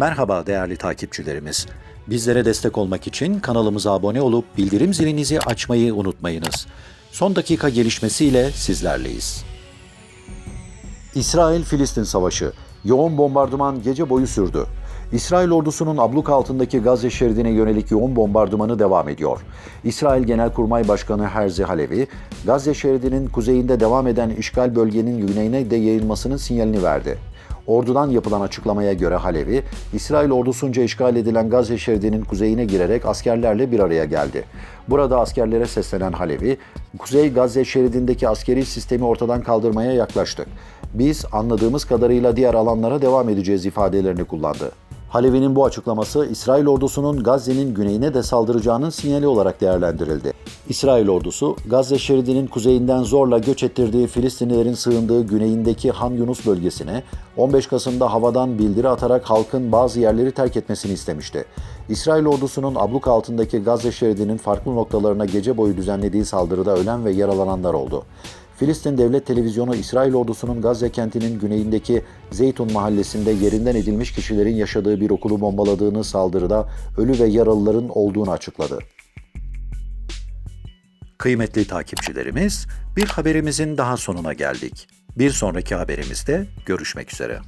Merhaba değerli takipçilerimiz. Bizlere destek olmak için kanalımıza abone olup bildirim zilinizi açmayı unutmayınız. Son dakika gelişmesiyle sizlerleyiz. İsrail-Filistin Savaşı. Yoğun bombardıman gece boyu sürdü. İsrail ordusunun abluk altındaki Gazze şeridine yönelik yoğun bombardımanı devam ediyor. İsrail Genelkurmay Başkanı Herzi Halevi, Gazze şeridinin kuzeyinde devam eden işgal bölgenin güneyine de yayılmasının sinyalini verdi. Ordudan yapılan açıklamaya göre Halevi, İsrail ordusunca işgal edilen Gazze şeridinin kuzeyine girerek askerlerle bir araya geldi. Burada askerlere seslenen Halevi, Kuzey Gazze şeridindeki askeri sistemi ortadan kaldırmaya yaklaştık. Biz anladığımız kadarıyla diğer alanlara devam edeceğiz ifadelerini kullandı. Halevi'nin bu açıklaması İsrail ordusunun Gazze'nin güneyine de saldıracağının sinyali olarak değerlendirildi. İsrail ordusu Gazze şeridinin kuzeyinden zorla göç ettirdiği Filistinlilerin sığındığı güneyindeki Han Yunus bölgesine 15 Kasım'da havadan bildiri atarak halkın bazı yerleri terk etmesini istemişti. İsrail ordusunun abluk altındaki Gazze şeridinin farklı noktalarına gece boyu düzenlediği saldırıda ölen ve yaralananlar oldu. Filistin Devlet Televizyonu İsrail ordusunun Gazze kentinin güneyindeki Zeytun mahallesinde yerinden edilmiş kişilerin yaşadığı bir okulu bombaladığını saldırıda ölü ve yaralıların olduğunu açıkladı. Kıymetli takipçilerimiz, bir haberimizin daha sonuna geldik. Bir sonraki haberimizde görüşmek üzere.